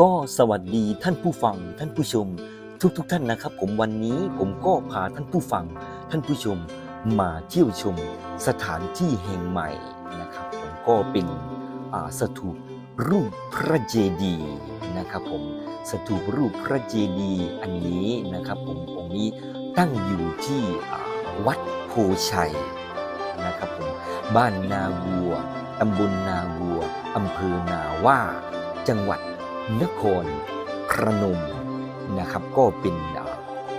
ก็สวัสดีท่านผู้ฟังท่านผู้ชม ทุกๆทท่านนะครับ ผมวันนี้ผมก็พาท่านผู้ฟัง ท่านผู้ชมมาเที่ยวชมสถานที่แห่งใหม่นะครับผมก็เป็นสถูปรูปพระเจดีย์นะครับผมสถูปรูปพระเจดีย์อันนี้นะครับผมองค์นี้ตั้งอยู่ที่วัดโพชัยนะครับผมบ้านนาวัวตำบลนาวัวอำเภอนาว่าจังหวัด นครพระนมนะครับ ก็เป็น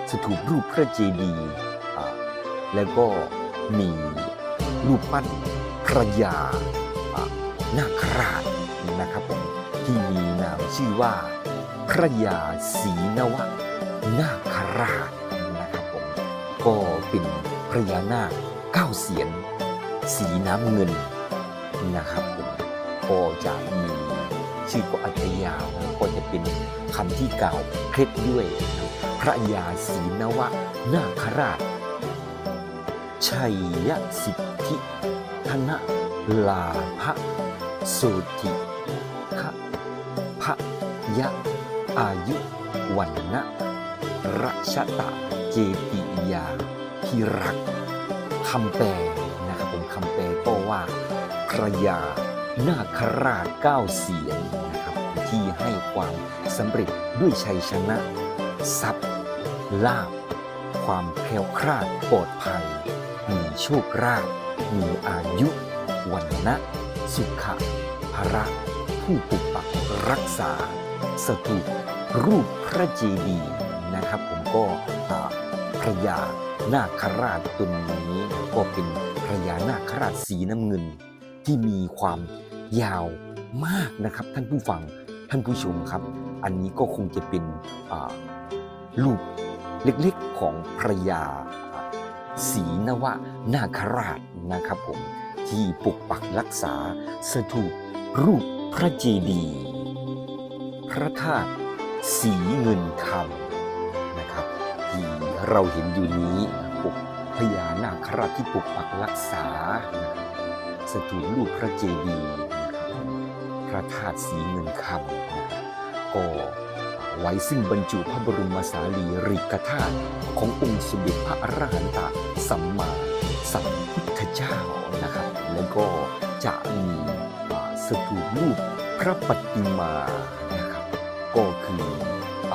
สถูปรูปพระเจดีย์แล้วก็มีรูปปั้นพระยาอ่านาคราชนะครับผมที่มีนามชื่อว่า พระยาศรีนวนาคราชนะครับผมก็เป็นพระยานาคเก้าเสียน สีน้ำเงินนะครับผมก็จะมี ชื่อก็อัจยาวนะก็จะเป็นคำที่กล่าวเคล็ดด้วย พระยาศรีนวะนาคราช ชัยยสิทธิธนลาภสุติขะพะยะอายุวันนะรัชตะเจติยาพิรักคำแปลนะครับผมคำแปลก็ว่าพระยา นาคราชเก้าเสียนนะครับที่ให้ความสำเร็จด้วยชัยชนะ ทรัพย์ลาภความแคล้วคลาดปลอดภัย มีโชคราภมีอายุวันนะสุขะภระผู้ปกปักรักษา สถูปรูปพระเจดีย์นะครับ ผมก็พระยานาคราชตนนี้ก็เป็นพระยานาคราชสีน้ำเงินที่มีความ ยาวมากนะครับ ท่านผู้ฟังท่านผู้ชมครับ อันนี้ก็คงจะเป็นรูปเล็กๆของพระยาศรีนวะนาคราชนะครับผมที่ปกปักรักษาสถูปรูปพระเจดีย์พระธาตุสีเงินคำนะครับ ที่เราเห็นอยู่นี้ปกพญานาคราชที่ปกปักรักษาสถูปรูปพระเจดีย์ พระธาตุสีเงินคำนะครับก็ไว้ซึ่งบรรจุพระบรมสารีริกธาตุขององค์สมเด็จพระอรหันตสัมมาสัมพุทธเจ้านะครับแล้วก็จะมีสถูปรูปพระปฏิมานะครับก็คืออ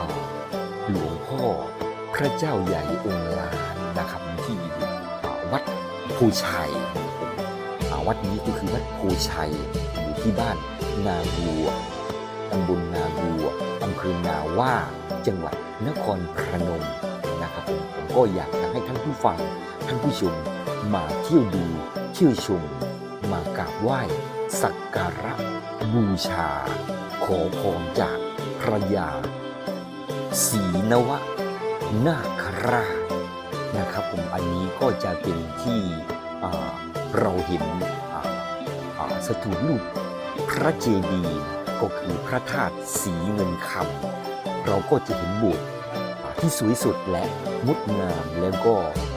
หลวงพ่อพระเจ้าใหญ่องค์ลานนะครับที่วัดโพชัยวัดนี้ก็คือวัดโพชัยอยู่ที่บ้าน นาบัวตำบลนาบัวอำเภอนาว่าจังหวัดนครพนมนะครับผมผมก็อยากจะให้ท่านผู้ฟังท่านผู้ชมมาเที่ยวดูเที่ยวชม มากราบไหว้ สักการะบูชา ขอพรจากพระยาศรีนวะนาคราชนะครับผมอันนี้ก็จะเป็นที่เราเห็นสถูปรูป พระเจดีย์ก็คือพระธาตุสีเงินคำเราก็จะเห็นบสถ์อ่าที่สวยสุดและงดงามแล้วก็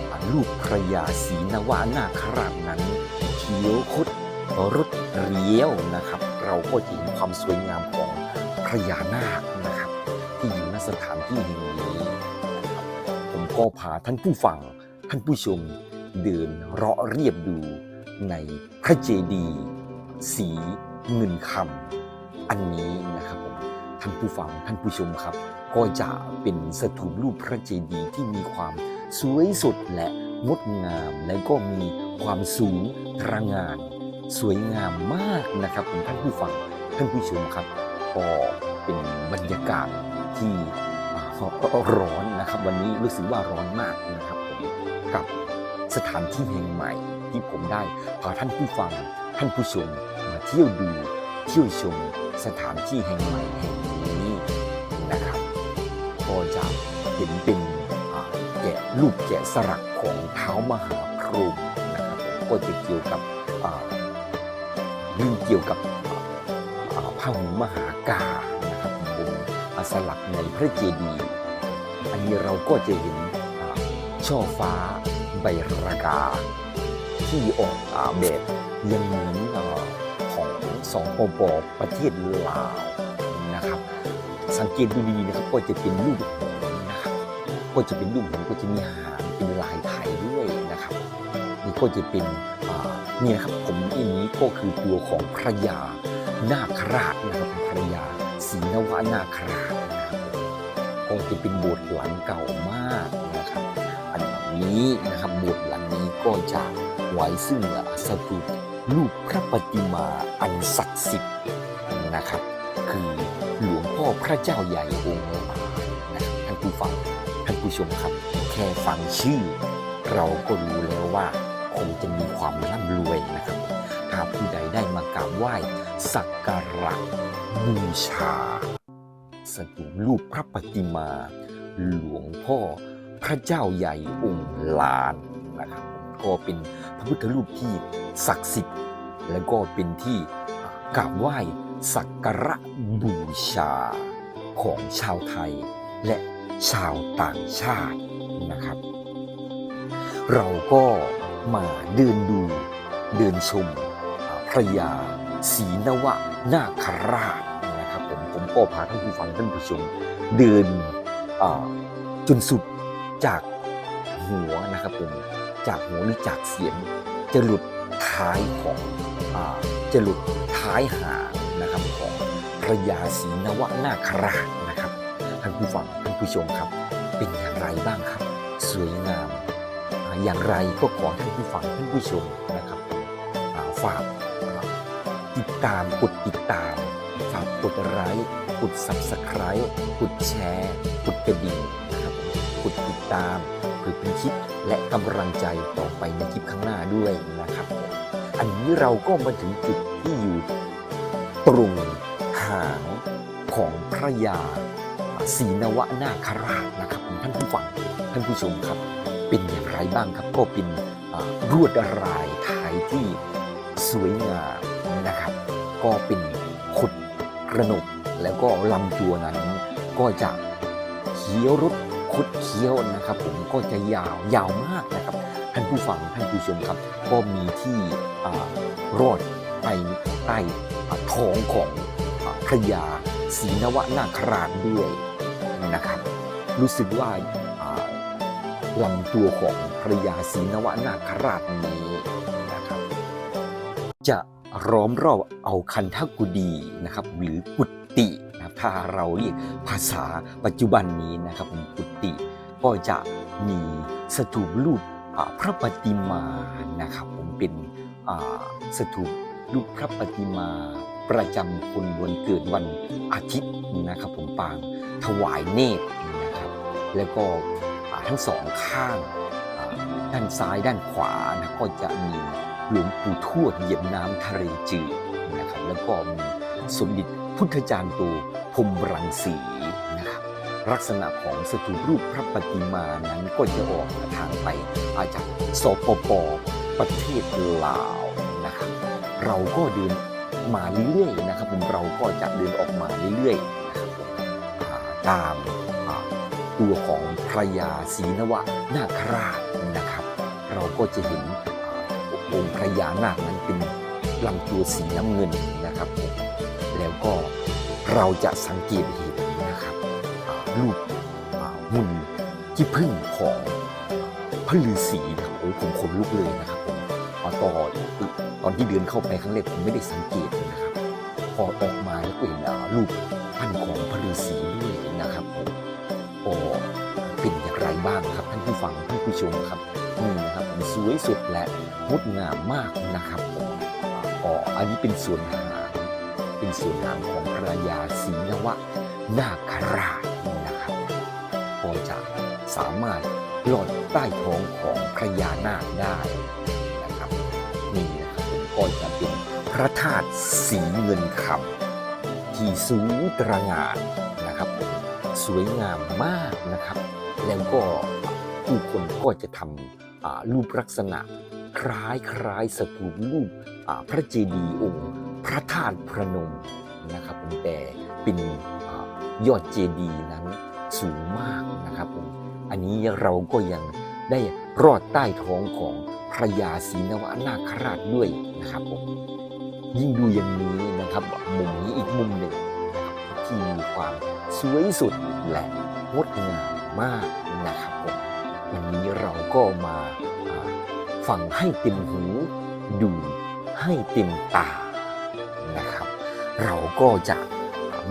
อ่ารูปพระยาศรีนวานาคราชนั้นเขียวคดรถเรียวนะครับ เราก็จะเห็นความสวยงามของพระยานาคนะครับ ที่อยู่ณสถานที่แห่งนี้นะครับผมก็พาท่านผู้ฟังท่านผู้ชมเดินเลาะเรียบดูในพระเจดีย์สี เงินคำอันนี้นะครับผมท่านผู้ฟังท่านผู้ชมครับ ก็จะเป็นสถูปรูปพระเจดีย์ที่มีความสวยสดและงดงาม และก็มีความสูงตระงาน สวยงามมากนะครับผมท่านผู้ฟังท่านผู้ชมครับก็เป็นบรรยากาศที่ร้อนนะครับ วันนี้รู้สึกว่าร้อนมากนะครับผมกับสถานที่แห่งใหม่ที่ผมได้พาท่านผู้ฟัง ท่านผู้ชมมาเที่ยวดูเที่ยวชมสถานที่แห่งใหม่แห่งนี้นะครับก็จะเห็นเป็นแกะรูปแกะสลักของเท้ามหาพรหมนะครับก็จะเกี่ยวกับเรื่องเกี่ยวกับพระหุมหากานะครับบนอ่าสลักในพระเจดีย์อันนี้เราก็จะเห็นช่อฟ้าใบรากา ที่ออกอาแบบยังเหมือนของสองปปประเทศลาวนะครับ สังเกตดูดีๆนะครับก็จะเป็นรูปหงนะครับก็จะเป็นรูปหงก็จะมีหางเป็นลายไทยด้วยนะครับนี่ก็จะเป็นนี่นะครับผมอันนี้ก็คือตัวของพระยานาคราชนะครับพระยาศรีนวนาคราชนะครับก็จะเป็นโบสถ์หลังเก่ามากนะครับ อันนี้นะครับโบสถ์หลังนี้ก็จะ ไว้ซึ่งสถูปรูปพระปฏิมาอันศักดิ์สิทธิ์นะครับ คือหลวงพ่อพระเจ้าใหญ่องค์หลานนะครับท่านผู้ฟังท่านผู้ชมครับ แค่ฟังชื่อ เราก็รู้แล้วว่าคงจะมีความร่ำรวยนะครับหากผู้ใดได้มากราบไหว้สักการะบูชาสถูปรูปพระปฏิมา หลวงพ่อพระเจ้าใหญ่องค์ลานนะครับ ก็เป็นพระพุทธรูปที่ศักดิ์สิทธิ์ และก็เป็นที่กราบไหว้สักการะบูชาของชาวไทยและชาวต่างชาตินะครับ เราก็มาเดินดูเดินชมพระยาศรีนวะนาคราชนะครับผมผมก็พาท่านผู้ฟังท่านผู้ชมเดินจนสุดจากหัวนะครับผม จากหัวหรือจากเสียง จะหลุดท้ายของอจะหลุดท้ายหางนะครับของพระยาศรีนวนาคราชนะครับท่านผู้ฟังท่านผู้ชมครับ เป็นอย่างไรบ้างครับ สวยงาม อย่างไรก็ขอท่านผู้ฟังท่านผู้ชมนะครับฝากติดตามกดติดตาม ฝากกดไลค์กด subscribe กดแชร์กดกระดิ่งนะครับกดติดตาม คือเป็นคลิป และกำลังใจต่อไปในคลิปข้างหน้าด้วยนะครับ อันนี้เราก็มาถึงจุดที่อยู่ตรงหางของพระยาศรีนวนาคราชนะครับท่านผู้ฟังท่านผู้ชมครับ เป็นอย่างไรบ้างครับก็เป็นรวดลายไทยที่สวยงามนะครับ ก็เป็นขดกระหนกแล้วก็ลำตัวนั้นก็จะเคี้ยวรถ คดเคี้ยวนะครับผมก็จะยาวยาวมากนะครับท่านผู้ฟังท่านผู้ชมครับ ก็มีที่รอดไปใต้ท้องของพระยาศรีนวนาคราชด้วยนะครับ รู้สึกว่าลำตัวของภรรยาศรีนวนาคราชนี้นะครับ จะร้อมรอบเอาคันทกุดีนะครับ หรือกุฏิ ถ้าเราเรียกภาษาปัจจุบันนี้นะครับผมกุฏิก็จะมีสถูปรูปพระปฏิมานะครับผมเป็นสถูปรูปพระปฏิมาประจำคนวันเกิดวันอาทิตย์นะครับผมปางถวายเนตรนะครับ แล้วก็ทั้งสองข้างด้านซ้ายด้านขวานะก็จะมีหลวงปู่ทวดเหยียบน้ำทะเลจืดนะครับแล้วก็มีสมเด็จพุทธจารย์โต พรมรังสีนะครับลักษณะของสถูปรูปพระปฏิมานั้นก็จะออกทางไปอาจากสปปประเทศลาวนะครับ เราก็เดินมาเรื่อยๆนะครับผมเราก็จะเดินออกมาเรื่อยๆนะครับตามตัวของพระยาศรีนวะนาคราชนะครับ เราก็จะเห็นองค์พระยานาคนั้นเป็นลำตัวสีน้ำเงินนะครับ แล้วก็ เราจะสังเกตเห็นนะครับรูปหุ่นที่พึ่งของพระฤาษีนะโอ้ผมขนลุกเลยนะครับผมพอตอนตอนที่เดินเข้าไปครั้งแรกผมไม่ได้สังเกตนะครับ พอออกมาแล้วก็เห็นรูปปั้นของพระฤาษีด้วยนะครับผมโอ้เป็นอย่างไรบ้างครับท่านผู้ฟังท่านผู้ชมครับนี่นะครับสวยสุดและงดงามมากนะครับผมอ๋ออันนี้เป็นส่วนหา เป็นส่วนหางของพระยาศรีนวะนาคราชนะครับก็จะสามารถหลอดใต้ท้องของพระยานาคได้นะครับนี่นะครับก็จะเป็นพระธาตุสีเงินคำที่สูงตระหง่านนะครับ สวยงามมากนะครับ แล้วก็ผู้คนก็จะทำรูปลักษณะคล้ายคล้ายสถูปรูปพระเจดีย์องค์ พระธาตุพระนมนะครับผมแต่เป็นยอดเจดีย์นั้นสูงมากนะครับผมอันนี้เราก็ยังได้รอดใต้ท้องของพระยาศรีนวนาคราชด้วยนะครับผมยิ่งดูอย่างนี้นะครับมุมนี้อีกมุมหนึ่งที่มีความสวยสุดและงดงามมากนะครับผมวันนี้เราก็มาฟังให้เต็มหูดูให้เต็มตา เราก็จะ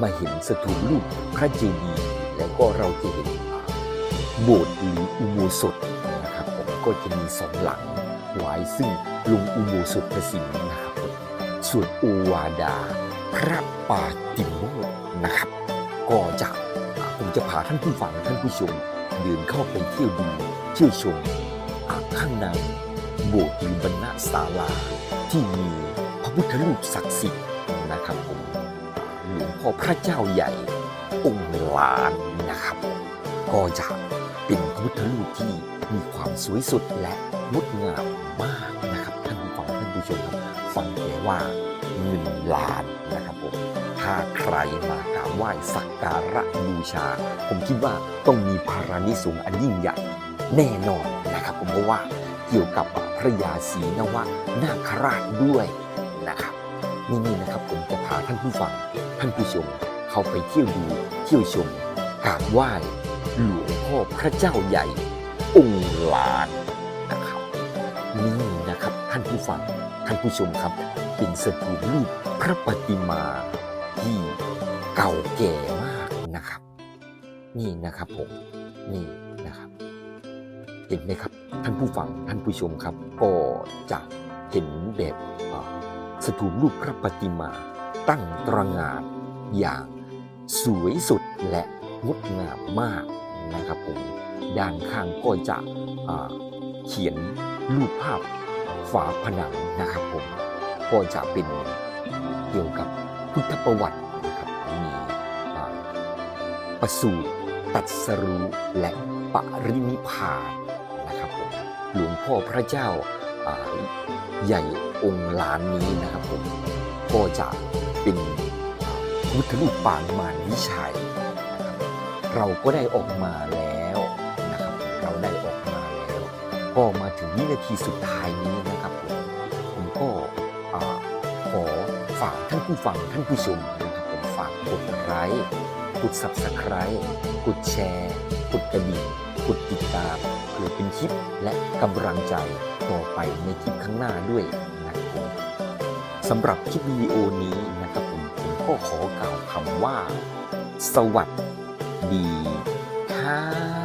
มาเห็นสถูปรูปพระเจดีย์แล้วก็เราจะเห็นโบสถ์หรืออุโบสถนะครับผมก็จะมีสองหลังไว้ซึ่งลงอุโบสถศิลป์นะครับผมส่วนโอวาดา พระปาติโมกนะครับ ก็จะผมจะพาท่านผู้ฟังท่านผู้ชมเดินเข้าไปเที่ยวดูเที่ยวชมอ่าข้างในโบสถ์หรือบรรณศาลาที่มีพระพุทธรูปศักดิ์สิทธิ์ นะครับผมหลวงพ่อพระเจ้าใหญ่องค์ล้านนะครับ ก็จะเป็นพระพุทธรูปที่มีความสวยสุดและงดงามมากนะครับท่านผู้ฟังท่านผู้ชมครับฟังแต่ว่าเงินล้านนะครับผมถ้าใครมากราบไหว้สักการะบูชา ผมคิดว่าต้องมีภารานิสงอันยิ่งใหญ่แน่นอนนะครับผมเพราะว่าเกี่ยวกับพระยาศรีนวะนาคราชด้วย นี่นี่นะครับผมจะพาท่านผู้ฟังท่านผู้ชมเข้าไปเที่ยวดูเที่ยวชมกราบไหว้หลวงพ่อพระเจ้าใหญ่ องค์ลานนะครับนี่นะครับท่านผู้ฟังท่านผู้ชมครับ เป็นสถูปรูปพระปฏิมาที่เก่าแก่มากนะครับ นี่นะครับผมนี่นะครับ เห็นไหมครับ ท่านผู้ฟังท่านผู้ชมครับก็จะเห็นแบบอ่า สถูปรูปพระปฏิมา ตั้งตระหง่านอย่างสวยสุดและงดงามมากนะครับผมด้านข้างก็จะเขียนรูปภาพฝาผนังนะครับผมก็จะเป็นเกี่ยวกับพุทธประวัตินะครับมีประสูติตรัดสรู้และปรินิพานนะครับผมหลวงพ่อพระเจ้า ใหญ่องค์ล้านนี้นะครับผมก็จะเป็นพุทธรูปปางมารวิชัยนะครับเราก็ได้ออกมาแล้วนะครับ เราได้ออกมาแล้ว ก็มาถึงวินาทีสุดท้ายนี้นะครับผมผมก็ขอฝากท่านผู้ฟังท่านผู้ชมนะครับผมฝากกดไลค์กด subscribe กดแชร์ กดกระดิ่งกดติดตาม เพื่อเป็นคลิปและกำลังใจต่อไปในคลิปข้างหน้าด้วยนะครับผมสำหรับคลิปวิดีโอนี้นะครับผมผมก็ขอกล่าวคำว่า สวัสดีค่ะ